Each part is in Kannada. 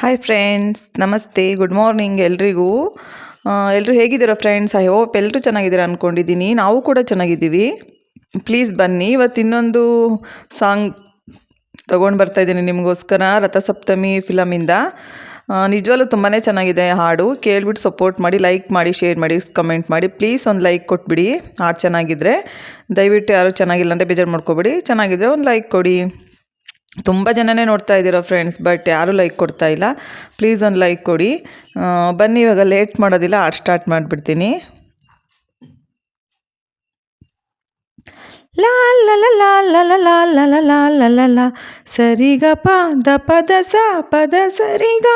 ಹಾಯ್ ಫ್ರೆಂಡ್ಸ್ ನಮಸ್ತೆ. ಗುಡ್ ಮಾರ್ನಿಂಗ್ ಎಲ್ರಿಗೂ. ಎಲ್ಲರೂ ಹೇಗಿದ್ದೀರಾ ಫ್ರೆಂಡ್ಸ್ ಐ ಹೋಪ್ ಎಲ್ಲರೂ ಚೆನ್ನಾಗಿದ್ದೀರಾ ಅಂದ್ಕೊಂಡಿದ್ದೀನಿ ನಾವು ಕೂಡ ಚೆನ್ನಾಗಿದ್ದೀವಿ. ಪ್ಲೀಸ್ ಬನ್ನಿ. ಇವತ್ತು ಇನ್ನೊಂದು ಸಾಂಗ್ ತೊಗೊಂಡು ಬರ್ತಾ ಇದ್ದೀನಿ ನಿಮಗೋಸ್ಕರ, ರಥಸಪ್ತಮಿ ಫಿಲಮಿಂದ. ನಿಜವಲ್ಲೂ ತುಂಬಾ ಚೆನ್ನಾಗಿದೆ ಹಾಡು. ಕೇಳ್ಬಿಟ್ಟು ಸಪೋರ್ಟ್ ಮಾಡಿ ಲೈಕ್ ಮಾಡಿ ಶೇರ್ ಮಾಡಿ ಕಮೆಂಟ್ ಮಾಡಿ. ಪ್ಲೀಸ್ ಒಂದು ಲೈಕ್ ಕೊಟ್ಬಿಡಿ. ಹಾಡು ಚೆನ್ನಾಗಿದ್ದರೆ ದಯವಿಟ್ಟು ಯಾರು ಚೆನ್ನಾಗಿಲ್ಲ ಅಂದರೆ ಬೇಜಾರು ಮಾಡ್ಕೊಬೇಡಿ. ಚೆನ್ನಾಗಿದ್ದರೆ ಒಂದು ಲೈಕ್ ಕೊಡಿ. ತುಂಬ ಜನನೇ ನೋಡ್ತಾ ಇದ್ದೀರಾ ಫ್ರೆಂಡ್ಸ್ ಬಟ್ ಯಾರೂ ಲೈಕ್ ಕೊಡ್ತಾ ಇಲ್ಲ ಪ್ಲೀಸ್ ಒಂದು ಲೈಕ್ ಕೊಡಿ ಬನ್ನಿ ಇವಾಗ ಲೇಟ್ ಮಾಡೋದಿಲ್ಲ ಆಡ್ ಸ್ಟಾರ್ಟ್ ಮಾಡಿಬಿಡ್ತೀನಿ ಲಾ ಗ ಸರಿಗ ಪ ದ ಪದ ಸ ಪದ ಸರಿಗ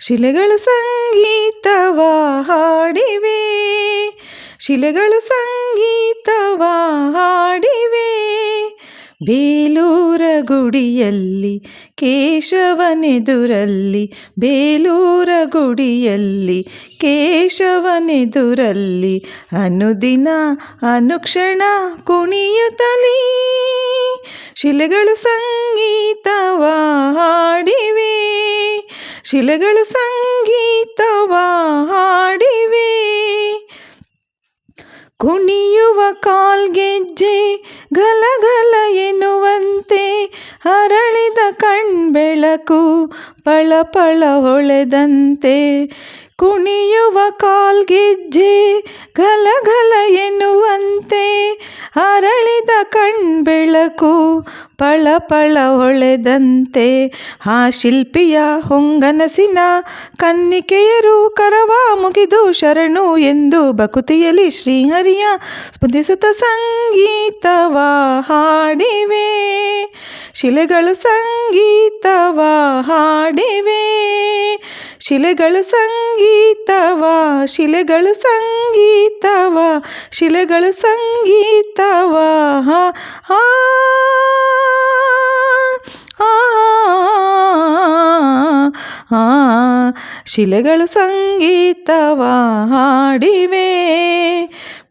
ಶಿಲೆಗಳು ಸಂಗೀತವ ಹಾಡಿವೆ ಶಿಲೆಗಳು ಸಂಗೀತವ ಹಾಡಿವೆ ಬೇಲೂರ ಗುಡಿಯಲ್ಲಿ, ಕೇಶವನೆದುರಲ್ಲಿ, ಬೇಲೂರ ಗುಡಿಯಲ್ಲಿ, ಕೇಶವನೆದುರಲ್ಲಿ, ಅನುದಿನ ಅನುಕ್ಷಣ ಕುಣಿಯುತ್ತಲೀ. ಶಿಲೆಗಳು ಸಂಗೀತವ ಹಾಡಿವೆ ಶಿಲೆಗಳು ಸಂಗೀತವ ಹಾಡಿವೆ ಕುಣಿಯುವ ಕಾಲ್ಗೆಜ್ಜೆ ಗಲಗಲ ಎನ್ನುವಂತೆ ಅರಳಿದ ಕಣ್ಬೆಳಕು ಪಳಪಳ ಹೊಳೆದಂತೆ. ಕುಣಿಯುವ ಕಾಲ್ಗೆಜ್ಜೆ ಗಲಗಲ ಎನ್ನುವಂತೆ ಅರಳಿದ ಕಣ್ಬೆಳಕು ಪಳಪಳ ಹೊಳೆದಂತೆ ಆ ಶಿಲ್ಪಿಯ ಹೊಂಗನಸಿನ ಕನ್ನಿಕೆಯರು ಕರವ ಮುಗಿದು ಶರಣು ಎಂದು ಬಕುತಿಯಲ್ಲಿ ಶ್ರೀಹರಿಯ ಸ್ಪಂದಿಸುತ್ತ ಸಂಗೀತವ ಹಾಡಿವೆ. ಶಿಲೆಗಳು ಸಂಗೀತವ ಶಿಲೆಗಳು ಸಂಗೀತವ ಶಿಲೆಗಳು ಸಂಗೀತವ ಶಿಲೆಗಳು ಸಂಗೀತವ. ಹಾ ಆ ಶಿಲೆಗಳು ಸಂಗೀತವ. ಹಾಡಿವೆ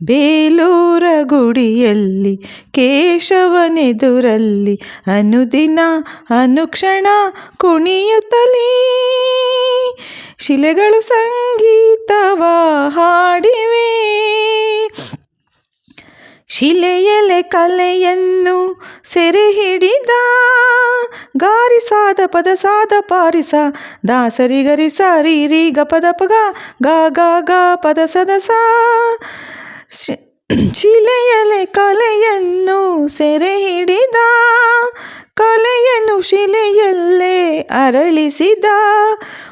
ಬೇಲೂರ ಗುಡಿಯಲ್ಲಿ, ಕೇಶವನೆದುರಲ್ಲಿ, ಅನುದಿನ ಅನುಕ್ಷಣ ಕುಣಿಯುತ್ತಲೀ. ಶಿಲೆಗಳು ಸಂಗೀತವ ಹಾಡಿವೆ. ಶಿಲೆಯಲೆ ಕಲೆಯನ್ನು ಸೆರೆ ಹಿಡಿದ ಗಾರಿಸಾದ ಪದ ಸಾದ ಪಾರಿಸ ದಾಸರಿ ಗರಿ ರೀ ರೀ ಗ ಪದ ಪಗ ಗ ಗ ಗ ಪದ ಸದ ಸಾ ಶಿ- ಶಿಲೆಯಲೆ ಕಲೆಯನ್ನು ಸೆರೆ ಹಿಡಿದ ಕಲೆಯನ್ನು ಶಿಲೆಯಲ್ಲೇ ಅರಳಿಸಿದ.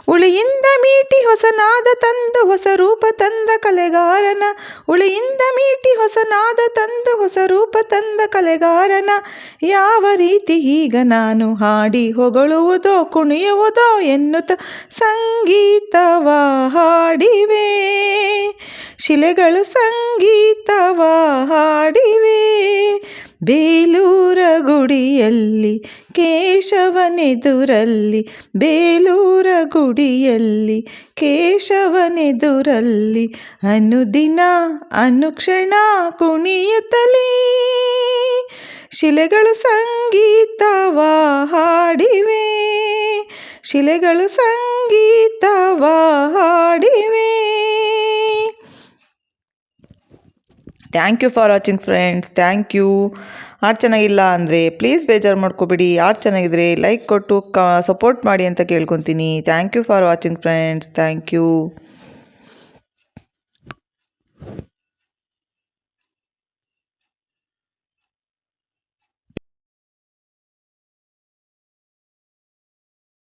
ಉಳಿಯಿಂದ ಮೀಟಿ ಹೊಸನಾದ ತಂದು ಹೊಸ ರೂಪ ತಂದ ಕಲೆಗಾರನ. ಉಳಿಯಿಂದ ಮೀಟಿ ಹೊಸನಾದ ತಂದು ಹೊಸ ರೂಪ ತಂದ ಕಲೆಗಾರನ. ಯಾವ ರೀತಿ ಈಗ ನಾನು ಹಾಡಿ ಹೊಗಳುವುದೋ ಕುಣಿಯುವುದೋ ಎನ್ನುತ್ತ ಸಂಗೀತವ ಹಾಡಿವೆ. ಶಿಲೆಗಳು ಸಂಗೀತವ ಹಾಡಿವೆ. ಬೇಲೂರ ಗುಡಿಯಲ್ಲಿ, ಕೇಶವನೆದುರಲ್ಲಿ, ಬೇಲೂರ ಗುಡಿಯಲ್ಲಿ, ಕೇಶವನೆದುರಲ್ಲಿ, ಅನುದಿನ ಅನುಕ್ಷಣ ಕುಣಿಯುತ್ತಲೇ. ಶಿಲೆಗಳು ಸಂಗೀತವ ಹಾಡಿವೆ ಶಿಲೆಗಳು ಸಂಗೀತವ ಹಾಡಿವೆ thank you for watching friends thank you art ಚೆನ್ನಾಗಿಲ್ಲ ಅಂದರೆ ಪ್ಲೀಸ್ ಬೇಜಾರು ಮಾಡ್ಕೋಬೇಡಿ. ಆರ್ಟ್ ಚೆನ್ನಾಗಿದ್ರೆ ಲೈಕ್ ಕೊಟ್ಟು ಕ ಸಪೋರ್ಟ್ ಮಾಡಿ ಅಂತ ಕೇಳ್ಕೊತೀನಿ. Thank you for watching friends thank you